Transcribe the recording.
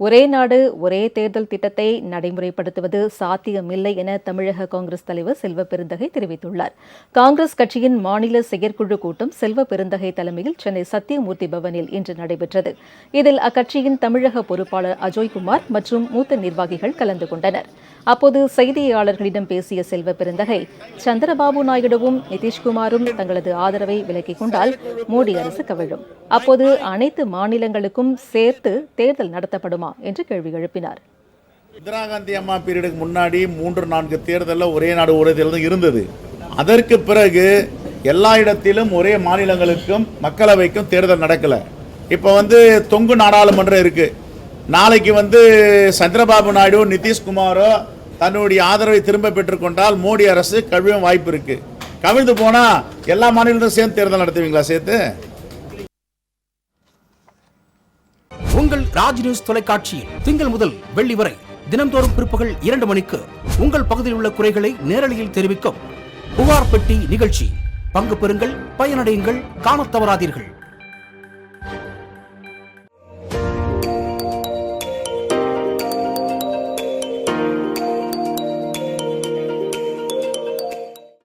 ஒரே நாடு ஒரே தேர்தல் திட்டத்தை நடைமுறைப்படுத்துவது சாத்தியமில்லை என தமிழக காங்கிரஸ் தலைவர் செல்வ பெருந்தகை தெரிவித்துள்ளார். காங்கிரஸ் கட்சியின் மாநில செயற்குழு கூட்டம் செல்வ பெருந்தகை தலைமையில் சென்னை சத்தியமூர்த்தி பவனில் இன்று நடைபெற்றது. இதில் அக்கட்சியின் தமிழக பொறுப்பாளர் அஜய்குமார் மற்றும் மூத்த நிர்வாகிகள் கலந்து கொண்டனர். அப்போது செய்தியாளர்களிடம் பேசிய செல்வ பெருந்தகை சந்திரபாபு நாயுடுவும் நிதிஷ்குமாரும் தங்களது ஆதரவை விலக்கிக் கொண்டால் மோடி அரசு கவிழும். அப்போது அனைத்து மாநிலங்களுக்கும் சேர்த்து தேர்தல் நடத்தப்படுமா என்று கேள்வி எழுப்பினார். இந்திரா காந்தி அம்மா பீரியடுக்கு முன்னாடி மூன்று நான்கு தேர்தலில் ஒரே நாடு ஒரே தேர்தல் இருந்தது. அதற்கு பிறகு எல்லா இடத்திலும் ஒரே மாநிலங்களுக்கும் மக்களவைக்கும் தேர்தல் நடக்கலை. இப்போ வந்து தொங்கு நாடாளுமன்றம் இருக்குது நாளைக்கு வந்து சந்திரபாபு நாயுடு நிதிஷ்குமாரோ தன்னுடைய ஆதரவை திரும்ப பெற்றுக்கொண்டால் மோடி அரசு கவிழும் வாய்ப்பு இருக்கு. கவிழ்ந்து போனா எல்லா மாநிலத்திலும் சேர்ந்து தேர்தல் நடத்துவீங்களா சேர்த்து? உங்கள் ராஜ் நியூஸ் தொலைக்காட்சியில் திங்கள் முதல் வெள்ளி வரை தினம்தோறும் பிற்பகல் இரண்டு மணிக்கு உங்கள் பகுதியில் உள்ள குறைகளை நேரலையில் தெரிவிக்கும் புகார் பெட்டி நிகழ்ச்சி. பங்கு பெறுங்கள் பயனடையுங்கள் காணத் தவறாதீர்கள்.